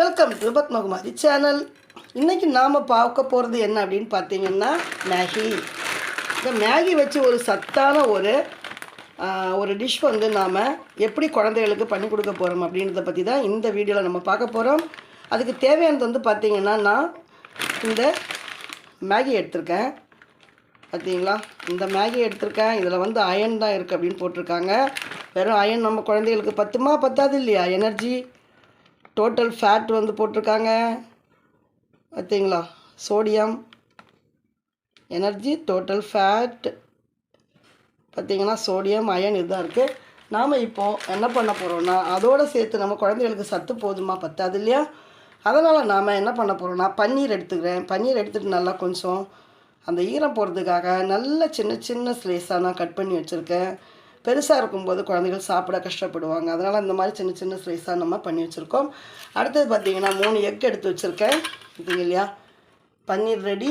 Welcome to Padmakumari channel இன்றைக்கி நாம் பார்க்க போகிறது என்ன அப்படின்னு பார்த்தீங்கன்னா மேகி. இந்த மேகி வச்சு ஒரு சத்தான ஒரு ஒரு டிஷ் வந்து நாம் எப்படி குழந்தைகளுக்கு பண்ணி கொடுக்க போகிறோம் அப்படின்றத பற்றி தான் இந்த வீடியோவில் நம்ம பார்க்க போகிறோம் அதுக்கு தேவையானது வந்து பார்த்திங்கன்னா நான் இந்த மேகி எடுத்திருக்கேன். பார்த்தீங்களா? இந்த மேகி எடுத்திருக்கேன். இதில் வந்து அயன் தான் இருக்குது அப்படின்னு போட்டிருக்காங்க. வெறும் அயன் நம்ம குழந்தைகளுக்கு பத்துமா? பத்தாது இல்லையா? எனர்ஜி டோட்டல் ஃபேட் வந்து போட்டிருக்காங்க. பார்த்தீங்களா சோடியம் எனர்ஜி டோட்டல் ஃபேட் பார்த்திங்கன்னா சோடியம் அயன் இதுதான் இருக்குது நாம் இப்போது என்ன பண்ண போகிறோம்னா அதோடு சேர்த்து நம்ம குழந்தைகளுக்கு சத்து போதுமா? பத்தாது இல்லையா? அதனால் நாம் என்ன பண்ண போகிறோம்னா பன்னீர் எடுத்துக்கிறேன். பன்னீர் எடுத்துகிட்டு நல்லா கொஞ்சம் அந்த ஈரம் போகிறதுக்காக நல்ல சின்ன சின்ன ஸ்லைஸாக நான் கட் பண்ணி வச்சுருக்கேன். பெருசாக இருக்கும்போது குழந்தைகள் சாப்பிட கஷ்டப்படுவாங்க. அதனால் இந்த மாதிரி சின்ன சின்ன ஸ்லைஸாக நம்ம பண்ணி வச்சுருக்கோம். அடுத்தது பார்த்திங்கன்னா மூணு எக் எடுத்து வச்சுருக்கேன். பார்த்தீங்க இல்லையா? பன்னீர் ரெடி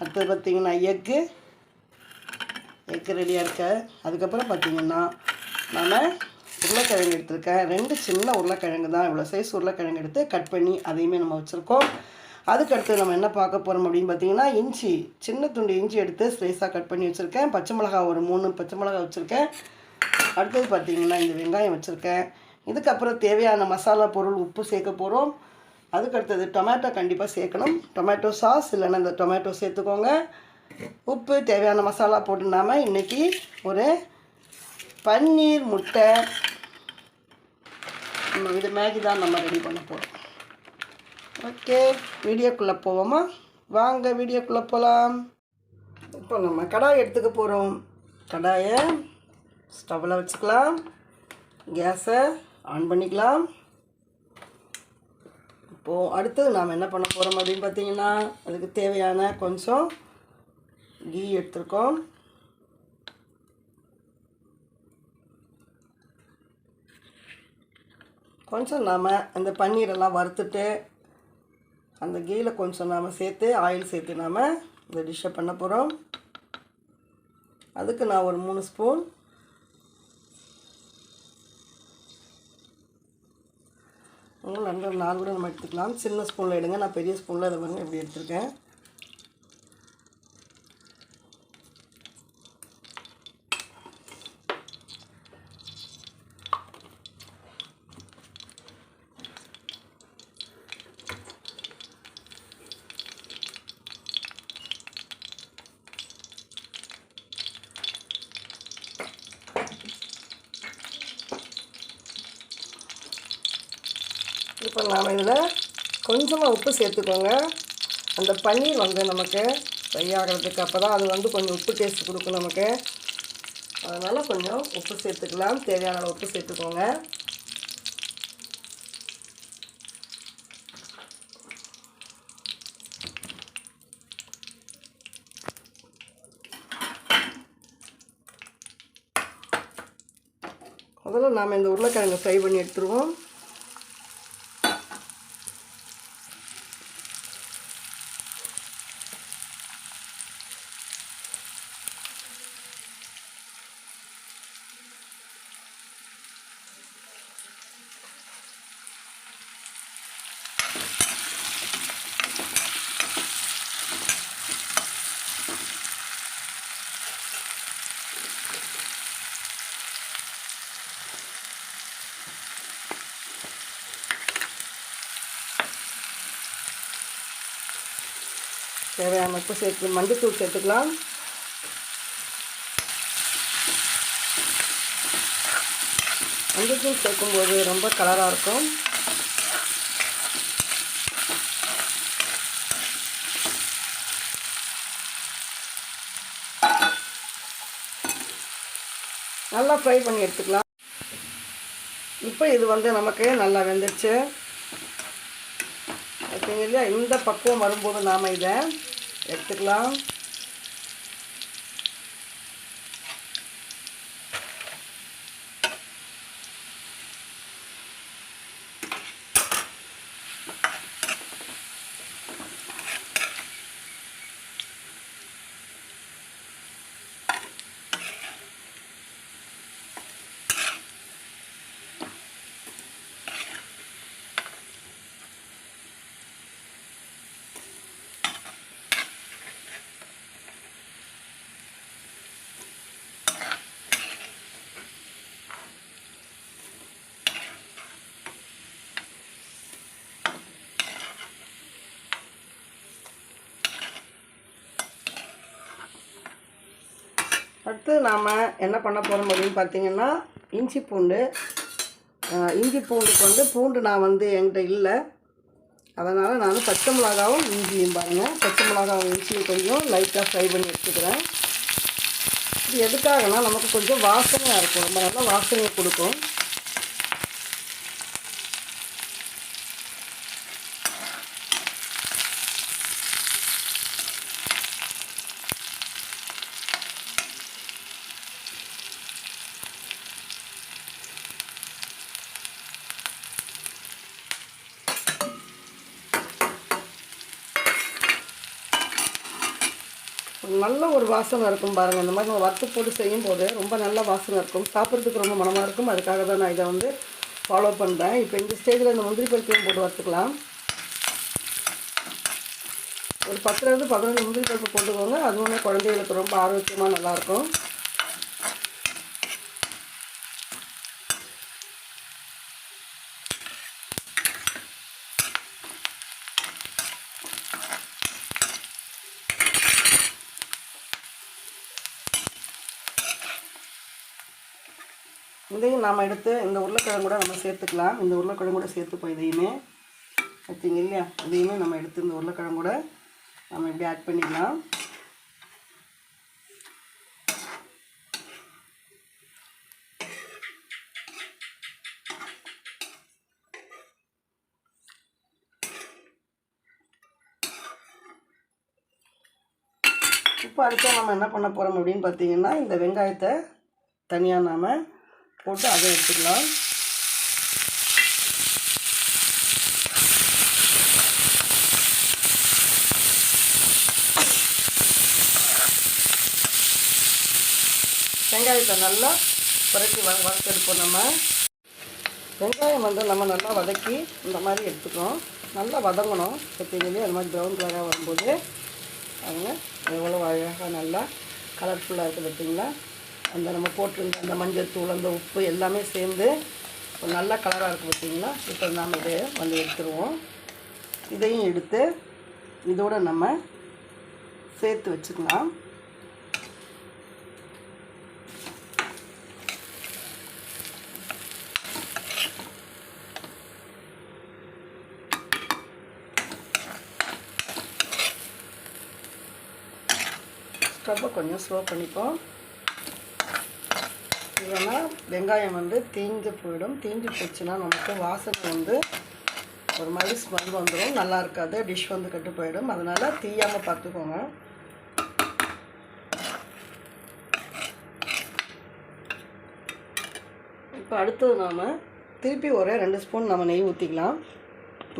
அடுத்தது பார்த்திங்கன்னா எக்கு எக்கு ரெடியாக இருக்க. அதுக்கப்புறம் பார்த்திங்கன்னா நான் உருளைக்கிழங்கு எடுத்திருக்கேன். ரெண்டு சின்ன உருளைக்கிழங்கு தான். இவ்வளோ சைஸ் உருளைக்கிழங்கு எடுத்து கட் பண்ணி அதையுமே நம்ம வச்சுருக்கோம். அதுக்கடுத்து நம்ம என்ன பார்க்க போகிறோம் அப்படின்னு பார்த்தீங்கன்னா இஞ்சி சின்ன துண்டு இஞ்சி எடுத்து ஸ்லைஸாக கட் பண்ணி வச்சுருக்கேன். பச்சை மிளகா ஒரு மூணு பச்சை மிளகா வச்சுருக்கேன். அடுத்தது பார்த்திங்கன்னா இந்த வெங்காயம் வச்சுருக்கேன். இதுக்கப்புறம் தேவையான மசாலா பொருள் உப்பு சேர்க்க போகிறோம் அதுக்கடுத்தது டொமேட்டோ கண்டிப்பாக சேர்க்கணும். டொமேட்டோ சாஸ் இல்லைன்னா இந்த டொமேட்டோ சேர்த்துக்கோங்க. உப்பு தேவையான மசாலா போட்டு இன்றைக்கி ஒரு பன்னீர் முட்டை. நம்ம இது மேகி தான் நம்ம ரெடி பண்ண போகிறோம் ஓகே வீடியோக்குள்ளே போவோமா? வாங்க வீடியோக்குள்ளே போகலாம் இப்போ நம்ம கடாய் எடுத்துக்க போகிறோம் கடாயை ஸ்டவ்வில் வச்சுக்கலாம். கேஸை ஆன் பண்ணிக்கலாம். இப்போது அடுத்தது நாம் என்ன பண்ண போகிறோம் அப்படின்னு பார்த்தீங்கன்னா அதுக்கு தேவையான கொஞ்சம் கீ எடுத்துருக்கோம். கொஞ்சம் நாம் அந்த பன்னீரெல்லாம் வறுத்துட்டு அந்த கீயில் கொஞ்சம் நாம் சேர்த்து ஆயில் சேர்த்து நாம் இந்த டிஷ்ஷை பண்ண போகிறோம் அதுக்கு நான் ஒரு மூணு ஸ்பூன் இன்னும் ரெண்டு நாலு கூட நம்ம எடுத்துக்கலாம். சின்ன ஸ்பூனில் எடுங்க. நான் பெரிய ஸ்பூனில் இதை பாருங்கள் இப்படி எடுத்துருக்கேன். இப்போ நாம் இதில் கொஞ்சமாக உப்பு சேர்த்துக்கோங்க. அந்த பன்னீர் வந்து நமக்கு ஃப்ரை ஆகிறதுக்கு அப்போ தான் அது வந்து கொஞ்சம் உப்பு டேஸ்ட் கொடுக்கும் நமக்கு. அதனால் கொஞ்சம் உப்பு சேர்த்துக்கலாம். தேவையான உப்பு சேர்த்துக்கோங்க. முதல்ல நாம் இந்த உருளைக்கிழங்கு ஃப்ரை பண்ணி எடுத்துருவோம். தேவையான உப்பு சேர்த்து மஞ்சத்தூள் சேர்த்துக்கலாம். மஞ்சத்தூள் சேர்க்கும்போது ரொம்ப கலராக இருக்கும். நல்லா ஃப்ரை பண்ணி எடுத்துக்கலாம். இப்போ இது வந்து நமக்கு நல்லா வெந்துருச்சு. ஓகேங்க இல்லையா? இந்த பக்குவம் வரும்போது நாம் இதை எடுத்துக்கலாம். அடுத்து நாம் என்ன பண்ண போகிறோம் அப்படின்னு பார்த்தீங்கன்னா இஞ்சி பூண்டு. இஞ்சி பூண்டுக்கு வந்து பூண்டு நான் வந்து என்கிட்ட இல்லை. அதனால் நான் பச்சை மிளகாவும் இஞ்சியும் பாருங்கள் பச்சை மிளகாவும் இஞ்சியும் கொஞ்சம் லைட்டாக ஃப்ரை பண்ணி வச்சுக்கிறேன். இது எதுக்காகனா நமக்கு கொஞ்சம் வாசனையாக இருக்கும். ரொம்ப நல்லா வாசனையை கொடுக்கும். நல்ல ஒரு வாசனை இருக்கும் பாருங்கள் இந்த மாதிரி நம்ம வறுத்து போட்டு செய்யும் போது ரொம்ப நல்ல வாசனை இருக்கும். சாப்பிட்றதுக்கு ரொம்ப மனமாக இருக்கும். அதுக்காக தான் நான் இதை வந்து ஃபாலோ பண்ணுறேன் இப்போ இந்த ஸ்டேஜில் இந்த முந்திரி பருப்பையும் போட்டு வறுத்துக்கலாம். ஒரு பத்துலேருந்து பதினஞ்சு முந்திரி பருப்பு போட்டுக்கோங்க. அதுவுமே குழந்தைகளுக்கு ரொம்ப ஆரோக்கியமாக நல்லாயிருக்கும் இதையும் நாம் எடுத்து இந்த உருளைக்கிழங்கு கூட நம்ம சேர்த்துக்கலாம். இந்த உருளைக்கிழங்கு கூட சேர்த்துப்போம் இதையுமே. பார்த்தீங்க இல்லையா இதையுமே நம்ம எடுத்து இந்த உருளைக்கிழங்கு கூட நம்ம இப்படி ஆட் பண்ணிக்கலாம். இப்போ அடுத்து நம்ம என்ன பண்ண போகிறோம் அப்படின்னு பார்த்தீங்கன்னா இந்த வெங்காயத்தை தனியாக நாம் போட்டு அதை எடுத்துக்கலாம். வெங்காயத்தை நல்லா புரட்டி வ வறுத்தெடுப்போம் நம்ம. வெங்காயம் வந்து நம்ம நல்லா வதக்கி இந்த மாதிரி எடுத்துக்கணும். நல்லா வதங்கணும். பார்த்தீங்களே அந்த மாதிரி ப்ரௌன் கலராக வரும்போது. அவங்க எவ்வளோ அழகாக நல்லா கலர்ஃபுல்லாக இருக்குது பார்த்தீங்களா? அந்த நம்ம போட்டிருந்த அந்த மஞ்சள் தூள் அந்த உப்பு எல்லாமே சேர்ந்து ஒரு நல்ல கலராக இருக்குது பார்த்திங்களா? இப்போ நாம் இதை வந்து எடுத்துருவோம். இதையும் எடுத்து இதோட நம்ம சேர்த்து வச்சுக்கலாம். ஸ்டவ்வை கொஞ்சம் ஸ்லோ பண்ணிப்போம். இல்லைன்னா வெங்காயம் வந்து தீஞ்சு போயிடும். தீஞ்சு போச்சுன்னா நமக்கு வாசனை வந்து ஒரு மாதிரி ஸ்மெல் வந்துடும் நல்லா இருக்காது. டிஷ் வந்து கெட்டு போயிடும். அதனால் தீயாமல் பார்த்துக்கோங்க. இப்போ அடுத்தது நாம் திருப்பி ஒரு ரெண்டு ஸ்பூன் நம்ம நெய் ஊற்றிக்கலாம்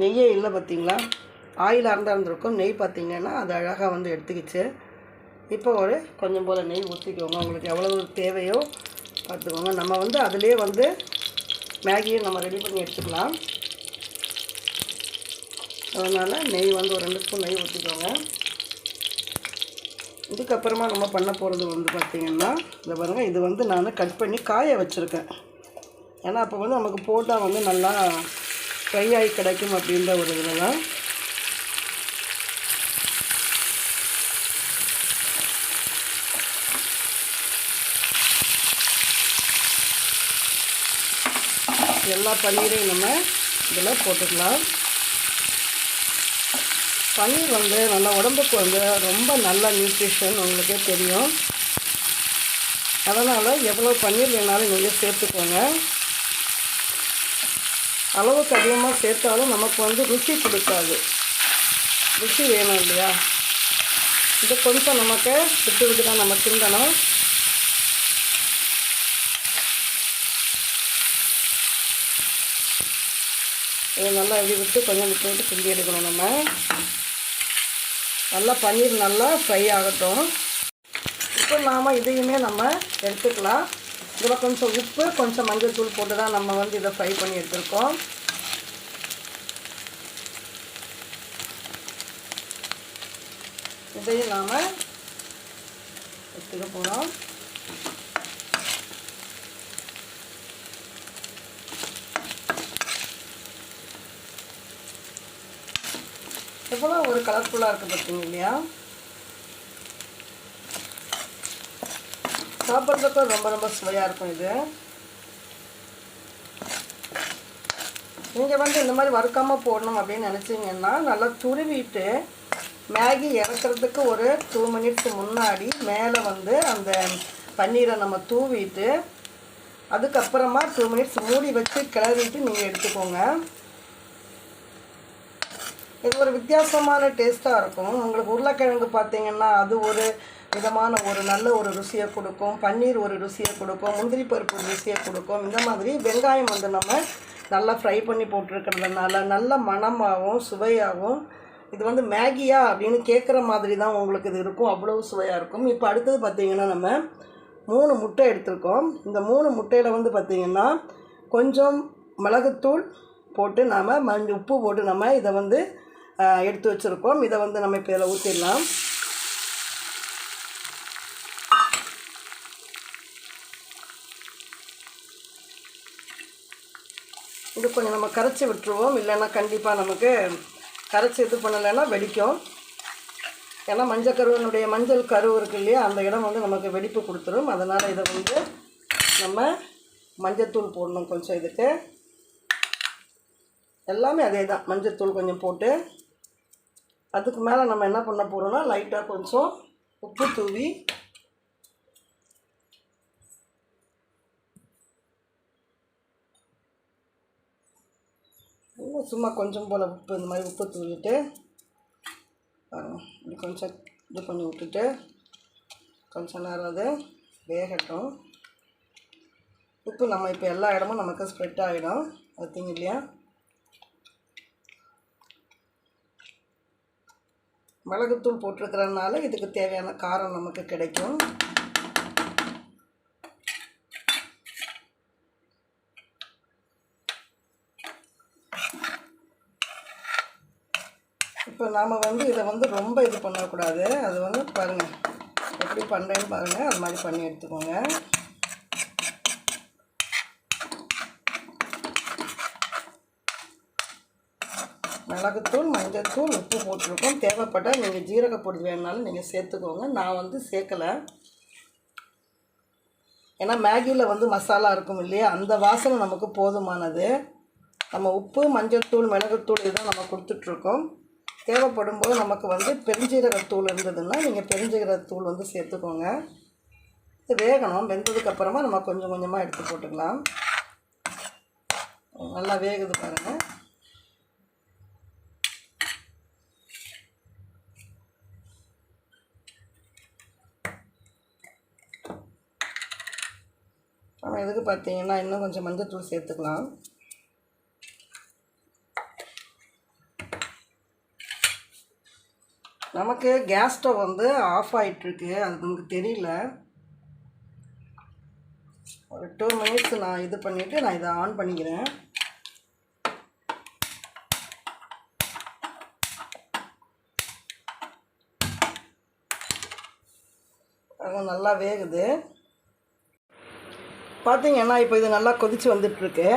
நெய்யே இல்லை பார்த்தீங்களா ஆயிலாக இருந்தால் இருந்திருக்கும். நெய் பார்த்தீங்கன்னா அது அழகாக வந்து எடுத்துக்கிச்சு. இப்போ ஒரு கொஞ்சம் போல் நெய் ஊற்றிக்கோங்க உங்களுக்கு எவ்வளவு தேவையோ பார்த்துக்கோங்க. நம்ம வந்து அதிலே வந்து மேகியை நம்ம ரெடி பண்ணி எடுத்துக்கலாம். அதனால் நெய் வந்து ஒரு ரெண்டு ஸ்பூன் நெய் ஊற்றிக்கோங்க இதுக்கப்புறமா நம்ம பண்ண போகிறது வந்து பார்த்திங்கன்னா இந்த பாருங்கள் இது வந்து நான் கட் பண்ணி காய வச்சுருக்கேன். ஏன்னா அப்போ வந்து நமக்கு போட்டால் வந்து நல்லா ஃப்ரை ஆகி கிடைக்கும் அப்படின்ற ஒரு இதில் தான் எல்லா பன்னீரையும் நம்ம இதில் போட்டுக்கலாம். பன்னீர் வந்து நல்லா உடம்புக்கு வந்து ரொம்ப நல்ல நியூட்ரிஷன் உங்களுக்கே தெரியும். அதனால் எவ்வளோ பன்னீர் வேணாலும் நீங்கள் சேர்த்துக்கோங்க. அளவுக்கு அதிகமாக சேர்த்தாலும் நமக்கு வந்து ருசி கொடுக்காது. ருசி வேணும் இல்லையா? இது கொஞ்சம் நமக்கு விட்டு விட்டு தான் நம்ம கிண்டணும். இதை நல்லா இப்படி விட்டு கொஞ்சம் விட்டு விட்டு கிண்டி எடுக்கணும் நம்ம. நல்லா பன்னீர் நல்லா ஃப்ரை ஆகட்டும். இப்போ நாம் இதையுமே நம்ம எடுத்துக்கலாம். இதில் கொஞ்சம் உப்பு கொஞ்சம் மஞ்சள் தூள் போட்டு தான் நம்ம வந்து இதை ஃப்ரை பண்ணி எடுத்துருக்கோம். இதையும் நாம் எடுத்துக்க போகிறோம் எவ்வளோ ஒரு கலர்ஃபுல்லாக இருக்குது பார்த்தீங்க இல்லையா? சாப்பிட்றதுக்கும் ரொம்ப ரொம்ப சுவையாக இருக்கும் இது. நீங்கள் வந்து இந்த மாதிரி வறுக்காமல் போடணும் அப்படின்னு நினச்சிங்கன்னா நல்லா துருவிட்டு மேகி இறக்குறதுக்கு ஒரு டூ மினிட்ஸ் முன்னாடி மேலே வந்து அந்த பன்னீரை நம்ம தூவிட்டு அதுக்கப்புறமா டூ மினிட்ஸ் மூடி வச்சு கிளறிட்டு நீங்கள் எடுத்துக்கோங்க. இது ஒரு வித்தியாசமான டேஸ்ட்டாக இருக்கும். உங்களுக்கு உருளைக்கிழங்கு பார்த்தீங்கன்னா அது ஒரு விதமான ஒரு நல்ல ஒரு ருசியை கொடுக்கும். பன்னீர் ஒரு ருசியை கொடுக்கும். முந்திரி பருப்பு ருசியை கொடுக்கும். இந்த மாதிரி வெங்காயம் வந்து நம்ம நல்லா ஃப்ரை பண்ணி போட்டிருக்கிறதுனால நல்ல மணமாகவும் சுவையாகவும் இது வந்து மேகியா அப்படின்னு கேட்குற மாதிரி தான் உங்களுக்கு இது இருக்கும். அவ்வளோ சுவையாக இருக்கும். இப்போ அடுத்தது பார்த்திங்கன்னா நம்ம மூணு முட்டை எடுத்திருக்கோம். இந்த மூணு முட்டையில் வந்து பார்த்திங்கன்னா கொஞ்சம் மிளகுத்தூள் போட்டு நாம் மஞ்சள் உப்பு போட்டு நம்ம இதை வந்து எடுத்து வச்சுருக்கோம். இதை வந்து நம்ம இப்போ இதில் ஊற்றிடலாம் இது கொஞ்சம் நம்ம கரைச்சி விட்டுருவோம். இல்லைன்னா கண்டிப்பாக நமக்கு கரைச்சி இது பண்ணலைன்னா வெடிக்கும். ஏன்னா மஞ்சள் கருவனுடைய மஞ்சள் கரு இருக்கு இல்லையா அந்த இடம் வந்து நமக்கு வெடிப்பு கொடுத்துரும். அதனால் இதை வந்து நம்ம மஞ்சத்தூள் போடணும் கொஞ்சம் இதுக்கு. எல்லாமே அதே தான் மஞ்சத்தூள் கொஞ்சம் போட்டு அதுக்கு மேலே நம்ம என்ன பண்ண போகிறோன்னா லைட்டாக கொஞ்சம் உப்பு தூவி சும்மா கொஞ்சம் போல் உப்பு இந்த மாதிரி உப்பு தூவிட்டு இப்படி கொஞ்சம் இது பண்ணி விட்டுட்டு கொஞ்சம் நேரம் அது வேகட்டும். உப்பு நம்ம இப்போ எல்லா இடமும் நமக்கு ஸ்ப்ரெட் ஆகிடும் பார்த்தீங்க இல்லையா? மிளகுத்தூள் போட்டிருக்கிறதுனால இதுக்கு தேவையான காரம் நமக்கு கிடைக்கும். இப்போ நாம் வந்து இதை வந்து ரொம்ப இது பண்ணக்கூடாது. அது வந்து பாருங்கள் எப்படி பண்ணுறேன்னு பாருங்கள் அது மாதிரி பண்ணி எடுத்துக்கோங்க. மிளகுத்தூள் மஞ்சள்தூள் உப்பு போட்டிருக்கோம். தேவைப்பட்டால் நீங்கள் ஜீரகப்பொடி வேணுனாலும் நீங்கள் சேர்த்துக்கோங்க. நான் வந்து சேர்க்கலை. ஏன்னா மேகியில் வந்து மசாலா இருக்கும் இல்லையா? அந்த வாசனை நமக்கு போதுமானது. நம்ம உப்பு மஞ்சள்தூள் மிளகுத்தூள் இதுதான் நம்ம கொடுத்துட்ருக்கோம். தேவைப்படும் போது நமக்கு வந்து பெருஞ்சீரகத்தூள் இருந்ததுன்னா நீங்கள் பெருஞ்சீரகத்தூள் வந்து சேர்த்துக்கோங்க. இது வேகணும். வெந்ததுக்கப்புறமா நம்ம கொஞ்சம் கொஞ்சமாக எடுத்து போட்டுக்கலாம். நல்லா வேகுது பாருங்கள் அப்புறம் இதுக்கு பார்த்தீங்கன்னா இன்னும் கொஞ்சம் மஞ்சத்தூள் சேர்த்துக்கலாம். நமக்கு கேஸ் ஸ்டவ் வந்து ஆஃப் ஆகிட்டுருக்கு அது நமக்கு தெரியல. ஒரு டூ மினிட்ஸ் நான் இது பண்ணிவிட்டு நான் இதை ஆன் பண்ணிக்கிறேன். அது நல்லா வேகுது. பார்த்தீங்கன்னா இப்போ இது நல்லா கொதித்து வந்துட்டுருக்கு.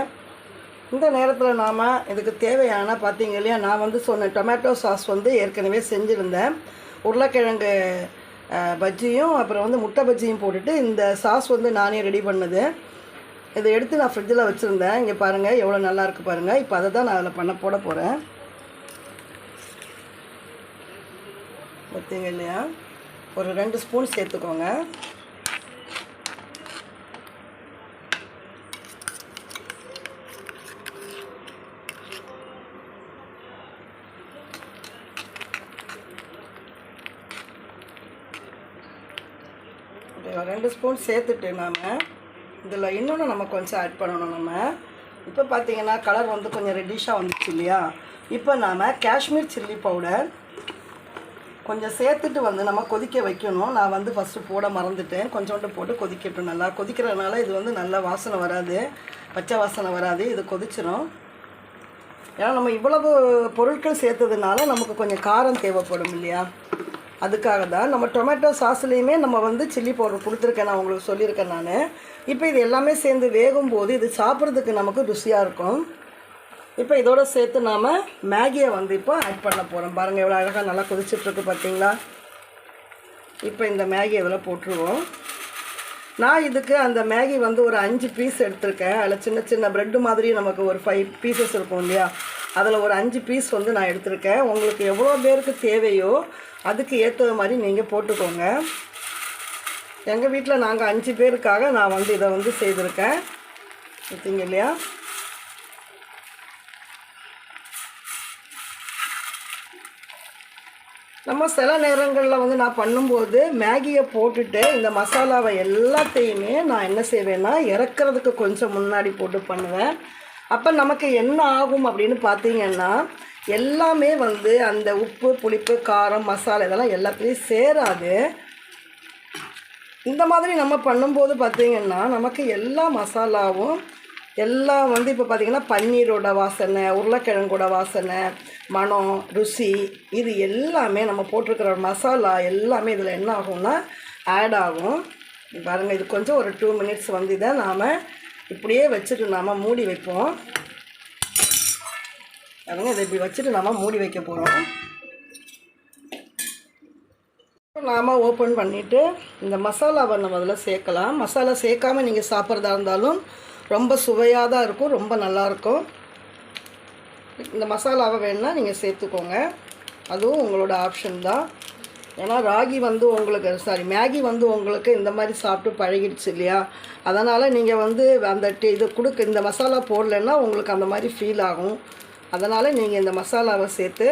இந்த நேரத்தில் நாம் இதுக்கு தேவையான பார்த்தீங்க இல்லையா நான் வந்து சொன்னேன் டொமேட்டோ சாஸ் வந்து ஏற்கனவே செஞ்சுருந்தேன். உருளைக்கிழங்கு பஜ்ஜியும் அப்புறம் வந்து முட்டை பஜ்ஜியும் போட்டுட்டு இந்த சாஸ் வந்து நானே ரெடி பண்ணது. இதை எடுத்து நான் ஃப்ரிட்ஜில் வச்சுருந்தேன். இங்கே பாருங்கள் எவ்வளோ நல்லாயிருக்கு பாருங்கள் இப்போ அதை தான் நான் அதில் பண்ண போட போகிறேன் பார்த்தீங்க இல்லையா? ஒரு ரெண்டு ஸ்பூன் சேர்த்துக்கோங்க. ரெண்டு ஸ்பூன் சேர்த்துட்டு நாம் இதில் இன்னொன்று நம்ம கொஞ்சம் ஆட் பண்ணணும் நம்ம. இப்போ பார்த்தீங்கன்னா கலர் வந்து கொஞ்சம் ரெட்டிஷாக வந்துச்சு இல்லையா? இப்போ நாம் காஷ்மீர் சில்லி பவுடர் கொஞ்சம் சேர்த்துட்டு வந்து நம்ம கொதிக்க வைக்கணும். நான் வந்து ஃபஸ்ட்டு போட மறந்துட்டேன். கொஞ்சோண்டு போட்டு கொதிக்கட்டும் நல்லா. கொதிக்கிறதுனால இது வந்து நல்லா வாசனை வராது. பச்சை வாசனை வராது. இது கொதிச்சிடும் ஏன்னா நம்ம இவ்வளவு பொருட்கள் சேர்த்ததுனால நமக்கு கொஞ்சம் காரம் தேவைப்படும் இல்லையா? அதுக்காக தான் நம்ம டொமேட்டோ சாஸ்லேயுமே நம்ம வந்து சில்லி பவுடர் கொடுத்துருக்கேன் நான் உங்களுக்கு சொல்லியிருக்கேன் நான். இப்போ இது எல்லாமே சேர்ந்து வேகும் போது இது சாப்பிட்றதுக்கு நமக்கு ருசியாக இருக்கும். இப்போ இதோட சேர்த்து நாம் மேகியை வந்து இப்போ ஆட் பண்ண போகிறோம் பாருங்கள் எவ்வளோ அழகாக நல்லா கொதிச்சிட்ருக்கு பார்த்தீங்களா இப்போ இந்த மேகி இதில் போட்டுருவோம். நான் இதுக்கு அந்த மேகி வந்து ஒரு அஞ்சு பீஸ் எடுத்திருக்கேன். அதில் சின்ன சின்ன ப்ரெட்டு மாதிரி நமக்கு ஒரு ஃபைவ் பீசஸ் இருக்கும் இல்லையா? அதில் ஒரு அஞ்சு பீஸ் வந்து நான் எடுத்திருக்கேன். உங்களுக்கு எவ்வளோ பேருக்கு தேவையோ அதுக்கு ஏற்ற மாதிரி நீங்கள் போட்டுக்கோங்க. எங்கள் வீட்டில் நாங்கள் அஞ்சு பேருக்காக நான் வந்து இதை வந்து செய்திருக்கேன். பார்த்தீங்க இல்லையா? நம்ம சில நேரங்களில் வந்து நான் பண்ணும்போது மேகியை போட்டுட்டு இந்த மசாலாவை எல்லாத்தையுமே நான் என்ன செய்வேன்னா இறக்குறதுக்கு கொஞ்சம் முன்னாடி போட்டு பண்ணுவேன். அப்போ நமக்கு என்ன ஆகும் அப்படின்னு பார்த்தீங்கன்னா எல்லாமே வந்து அந்த உப்பு புளிப்பு காரம் மசாலா இதெல்லாம் எல்லாத்துலேயும் சேராது. இந்த மாதிரி நம்ம பண்ணும்போது பார்த்திங்கன்னா நமக்கு எல்லா மசாலாவும் எல்லாம் வந்து இப்போ பார்த்திங்கன்னா பன்னீரோட வாசனை உருளைக்கிழங்கோட வாசனை மனம் ருசி இது எல்லாமே நம்ம போட்டிருக்கிற மசாலா எல்லாமே இதில் என்ன ஆகும்னா ஆட் ஆகும். பாருங்கள் இது கொஞ்சம் ஒரு டூ மினிட்ஸ் வந்து இதை நாம் இப்படியே வச்சுட்டு நாம் மூடி வைப்போம். பாருங்கள் இதை இப்படி வச்சுட்டு நாம் மூடி வைக்க போகிறோம் நாம் ஓப்பன் பண்ணிவிட்டு இந்த மசாலாவை நம்ம அதில் சேர்க்கலாம். மசாலா சேர்க்காம நீங்கள் சாப்பிட்றதா இருந்தாலும் ரொம்ப சுவையாக தான் இருக்கும் ரொம்ப நல்லாயிருக்கும் இந்த மசாலாவை வேணுன்னா நீங்கள் சேர்த்துக்கோங்க. அதுவும் உங்களோட ஆப்ஷன் தான். ஏன்னா ராகி வந்து உங்களுக்கு சாரி மேகி வந்து உங்களுக்கு இந்த மாதிரி சாப்பிட்டு பழகிடுச்சு இல்லையா? அதனால் நீங்கள் வந்து அந்த டீ இது கொடுக்க இந்த மசாலா போடலைன்னா உங்களுக்கு அந்த மாதிரி ஃபீல் ஆகும். அதனால் நீங்கள் இந்த மசாலாவை சேர்த்து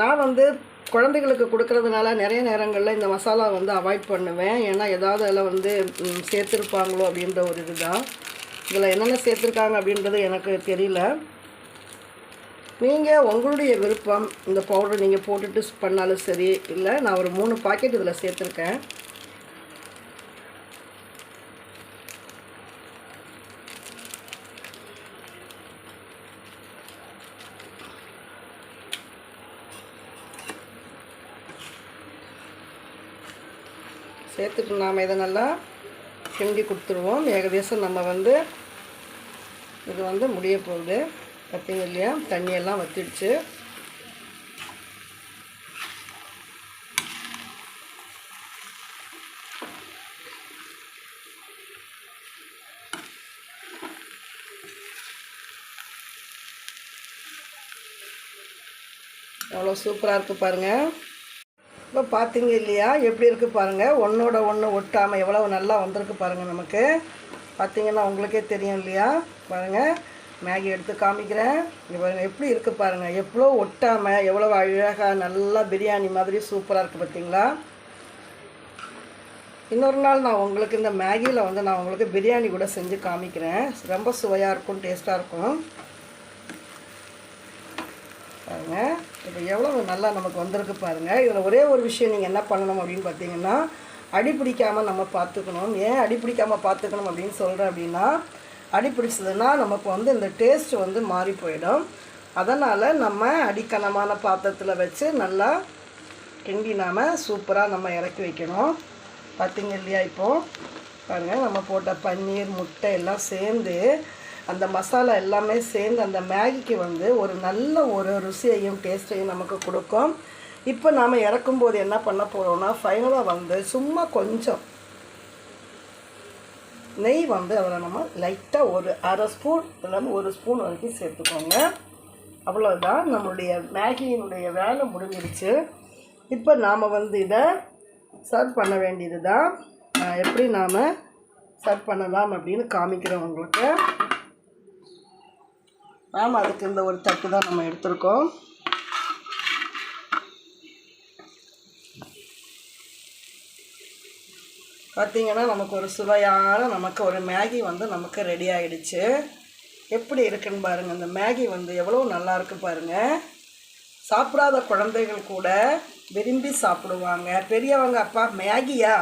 நான் வந்து குழந்தைகளுக்கு கொடுக்கறதுனால நிறைய நேரங்களில் இந்த மசாலா வந்து அவாய்ட் பண்ணுவேன். ஏன்னா ஏதாவது அதில் வந்து சேர்த்துருப்பாங்களோ அப்படின்ற ஒரு இதுதான். இதில் என்னென்ன சேர்த்துருக்காங்க அப்படின்றது எனக்கு தெரியல. நீங்கள் உங்களுடைய விருப்பம் இந்த பவுடர் நீங்கள் போட்டுட்டு பண்ணாலும் சரி இல்லை நான் ஒரு மூணு பாக்கெட் இதில் சேர்த்துருக்கேன். சேர்த்துட்டு நாம் இதை நல்லா கிண்டி கொடுத்துருவோம். ஏகதேசம் நம்ம வந்து இது வந்து முடிய போகுது. பார்த்தீங்க இல்லையா? தண்ணியெல்லாம் வத்திடுச்சு. அவ்வளோ சூப்பராக இருக்குது பாருங்கள் இப்போ பார்த்தீங்க இல்லையா? எப்படி இருக்குது பாருங்கள் ஒன்றோட ஒன்று ஒட்டாமல் எவ்வளோ நல்லா வந்திருக்கு பாருங்கள் நமக்கு. பார்த்தீங்கன்னா உங்களுக்கே தெரியும் இல்லையா? பாருங்கள் மேகி எடுத்து காமிக்கிறேன். இங்க பாருங்கள் எப்படி இருக்குது பாருங்கள் எவ்வளோ ஒட்டாமல் எவ்வளோ அழகாக நல்லா பிரியாணி மாதிரி சூப்பராக இருக்குது பார்த்தீங்களா இன்னொரு நாள் நான் உங்களுக்கு இந்த மேகியில் வந்து நான் உங்களுக்கு பிரியாணி கூட செஞ்சு காமிக்கிறேன். ரொம்ப சுவையாக இருக்கும் டேஸ்ட்டாக இருக்கும். பாருங்கள் இப்போ எவ்வளோ நல்லா நமக்கு வந்திருக்கு பாருங்கள் இதில் ஒரே ஒரு விஷயம் நீங்கள் என்ன பண்ணணும் அப்படின்னு பார்த்தீங்கன்னா அடி பிடிக்காமல் நம்ம பார்த்துக்கணும் ஏன் அடி பிடிக்காமல் பார்த்துக்கணும் அப்படின்னு சொல்கிறேன் அப்படின்னா அடிப்பிடிச்சதுன்னா நமக்கு வந்து இந்த டேஸ்ட் வந்து மாறி போயிடும். அதனால் நம்ம அடிக்கனமான பாத்திரத்தில் வச்சு நல்லா கிண்டி நாம் சூப்பராக நம்ம இறக்கி வைக்கணும். பார்த்தீங்க இல்லையா இப்போது பாருங்கள் நம்ம போட்ட பன்னீர் முட்டை எல்லாம் சேர்ந்து அந்த மசாலா எல்லாமே சேர்ந்து அந்த மேகிக்கு வந்து ஒரு நல்ல ஒரு ருசியையும் டேஸ்ட்டையும் நமக்கு கொடுக்கும். இப்போ நாம் இறக்கும்போது என்ன பண்ண போகிறோம்னா ஃபைனலாக வந்து சும்மா கொஞ்சம் நெய் வந்து அதில் நம்ம லைட்டாக ஒரு அரை ஸ்பூன் இல்லாமல் ஒரு ஸ்பூன் வரைக்கும் சேர்த்துக்கோங்க. அவ்வளோதான் நம்மளுடைய மேகியினுடைய வேலை முடிஞ்சிருச்சு. இப்போ நாம் வந்து இதை சர்வ் பண்ண வேண்டியது தான் எப்படி நாம் சர்வ் பண்ணலாம் அப்படின்னு காமிக்கிறோம் உங்களுக்கு. நாம் அதுக்கு இந்த ஒரு தட்டு தான் நம்ம எடுத்திருக்கோம். பார்த்தீங்கன்னா நமக்கு ஒரு சுவையான நமக்கு ஒரு மேகி வந்து நமக்கு ரெடி ஆகிடுச்சு எப்படி இருக்குன்னு பாருங்கள் இந்த மேகி வந்து எவ்வளோ நல்லா இருக்கு பாருங்கள் சாப்பிடாத குழந்தைகள் கூட விரும்பி சாப்பிடுவாங்க. பெரியவங்க அப்பா மேகியா?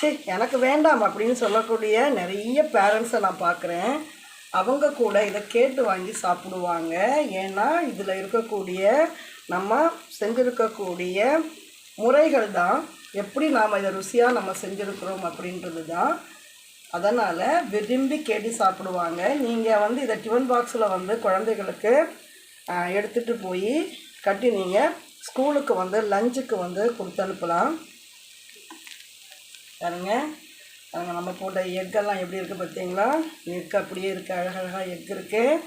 சரி எனக்கு வேண்டாம் அப்படின்னு சொல்லக்கூடிய நிறைய பேரண்ட்ஸை நான் பார்க்குறேன் அவங்க கூட இதை கேட்டு வாங்கி சாப்பிடுவாங்க. ஏன்னா இதில் இருக்கக்கூடிய நம்ம செஞ்சுருக்கக்கூடிய முறைகள் தான் எப்படி நாம் இதை ருசியாக நம்ம செஞ்சுருக்கிறோம் அப்படின்றது தான் அதனால் விரும்பி கேட்டு சாப்பிடுவாங்க. நீங்கள் வந்து இதை டிஃபன் பாக்ஸில் வந்து குழந்தைகளுக்கு எடுத்துகிட்டு போய் கட்டி நீங்கள் ஸ்கூலுக்கு வந்து லஞ்சுக்கு வந்து கொடுத்து அனுப்பலாம். பாருங்க. பாருங்க நம்ம போட்ட எக்கெல்லாம் எப்படி இருக்குது பார்த்தீங்களா? எக் அப்படியே இருக்குது அழகழகாக எக் இருக்குது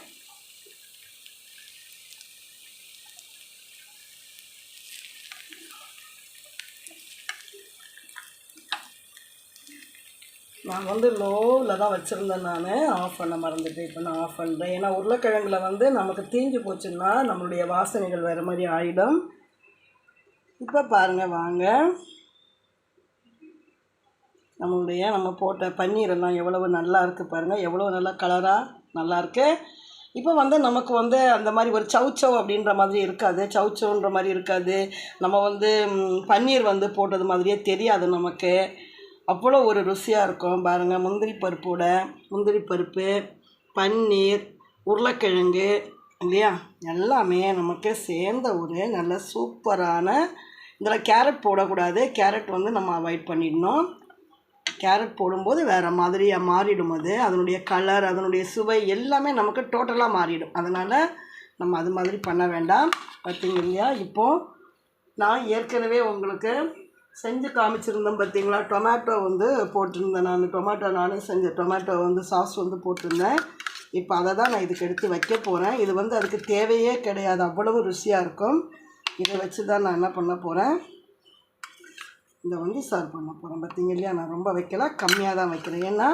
நான் வந்து லோவில் தான் வச்சுருந்தேன் நான். ஆஃப் பண்ண மறந்துட்டு இப்போ நான் ஆஃப் பண்ணுறேன் ஏன்னா உருளைக்கிழங்குல வந்து நமக்கு தீஞ்சு போச்சுன்னா நம்மளுடைய வாசனைகள் வேறு மாதிரி ஆகிடும் இப்போ பாருங்கள் வாங்க. நம்மளுடைய நம்ம போட்ட பன்னீரெல்லாம் எவ்வளவு நல்லா இருக்குது பாருங்கள் எவ்வளோ நல்லா கலராக நல்லாயிருக்கு இப்போ வந்து நமக்கு வந்து அந்த மாதிரி ஒரு சவுச்சவ் அப்படின்ற மாதிரி இருக்காது. சவுச்சவுன்ற மாதிரி இருக்காது. நம்ம வந்து பன்னீர் வந்து போட்டது மாதிரியே தெரியாது நமக்கு. அவ்வளோ ஒரு ருசியாக இருக்கும். பாருங்கள் முந்திரி பருப்போட முந்திரி பருப்பு பன்னீர் உருளைக்கிழங்கு இல்லையா? எல்லாமே நமக்கு சேர்ந்த ஒரு நல்ல சூப்பரான இதில் கேரட் போடக்கூடாது. கேரட் வந்து நம்ம அவாய்ட் பண்ணிடணும். கேரட் போடும்போது வேறு மாதிரியாக மாறிடும் அது. அதனுடைய கலர் அதனுடைய சுவை எல்லாமே நமக்கு டோட்டலாக மாறிடும். அதனால் நம்ம அது மாதிரி பண்ண வேண்டாம். பார்த்தீங்க இல்லையா? இப்போது நான் ஏற்கனவே உங்களுக்கு செஞ்சு காமிச்சிருந்தேன் பார்த்தீங்களா? டொமேட்டோ வந்து போட்டிருந்தேன் நான். டொமேட்டோ நானே செஞ்ச டொமேட்டோ வந்து சாஸ் வந்து போட்டிருந்தேன். இப்போ அதை தான் நான் இதுக்கு எடுத்து வைக்க போகிறேன் இது வந்து அதுக்கு தேவையே கிடையாது. அவ்வளவு ருசியாக இருக்கும். இதை வச்சு தான் நான் என்ன பண்ண போகிறேன் இதை வந்து சர்வ் பண்ண போகிறேன் பார்த்தீங்க இல்லையா? நான் ரொம்ப வைக்கல. கம்மியாக தான் வைக்கிறேன். ஏன்னா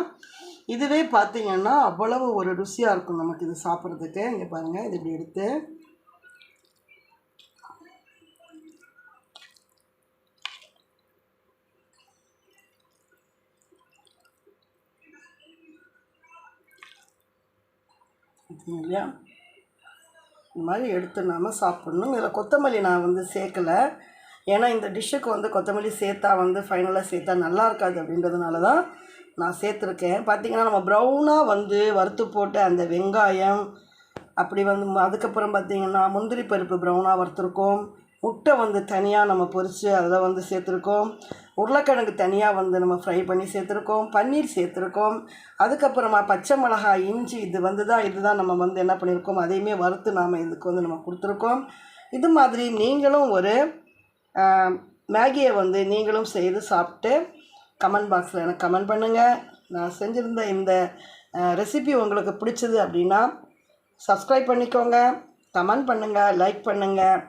இதுவே பார்த்தீங்கன்னா அவ்வளவு ஒரு ருசியாக இருக்கும் நமக்கு இது சாப்பிட்றதுக்கு. இங்கே பாருங்கள் இது இப்படி எடுத்து இல்லையா? இந்த மாதிரி எடுத்து நாம சாப்பிட்ணும். இதில் கொத்தமல்லி நான் வந்து சேர்க்கலை. ஏன்னா இந்த டிஷ்ஷுக்கு வந்து கொத்தமல்லி சேர்த்தா வந்து ஃபைனலாக சேர்த்தா நல்லா இருக்காது அப்படின்றதுனால தான் நான் சேர்த்துருக்கேன். பார்த்திங்கன்னா நம்ம ப்ரௌனாக வந்து வறுத்து போட்ட அந்த வெங்காயம் அப்படி வந்து ம- அதுக்கப்புறம் பார்த்திங்கன்னா முந்திரி பருப்பு ப்ரௌனாக வறுத்துருக்கோம். முட்டை வந்து தனியாக நம்ம பொரித்து அதை வந்து சேர்த்துருக்கோம். உருளைக்கிழங்கு தனியாக வந்து நம்ம ஃப்ரை பண்ணி சேர்த்துருக்கோம் பன்னீர் சேர்த்துருக்கோம். அதுக்கப்புறமா பச்சை மிளகாய் இஞ்சி இது வந்து தான் இதுதான் நம்ம வந்து என்ன பண்ணியிருக்கோம் அதையுமே வறுத்து நாம் இதுக்கு வந்து நம்ம கொடுத்துருக்கோம். இது மாதிரி நீங்களும் ஒரு மேகியை வந்து நீங்களும் செய்து சாப்பிட்டு கமெண்ட் பாக்ஸில் எனக்கு கமெண்ட் பண்ணுங்கள் நான் செஞ்சுருந்த இந்த ரெசிபி உங்களுக்கு பிடிச்சது அப்படின்னா சப்ஸ்கிரைப் பண்ணிக்கோங்க கமெண்ட் பண்ணுங்கள் லைக் பண்ணுங்கள்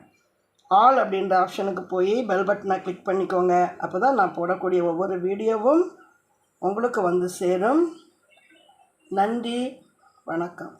ஆல் அப்படின்ற ஆப்ஷனுக்கு போய் பெல் பட்டனை கிளிக் பண்ணிக்கோங்க. அப்போ தான் நான் போடக்கூடிய ஒவ்வொரு வீடியோவும் உங்களுக்கு வந்து சேரும். நன்றி. வணக்கம்.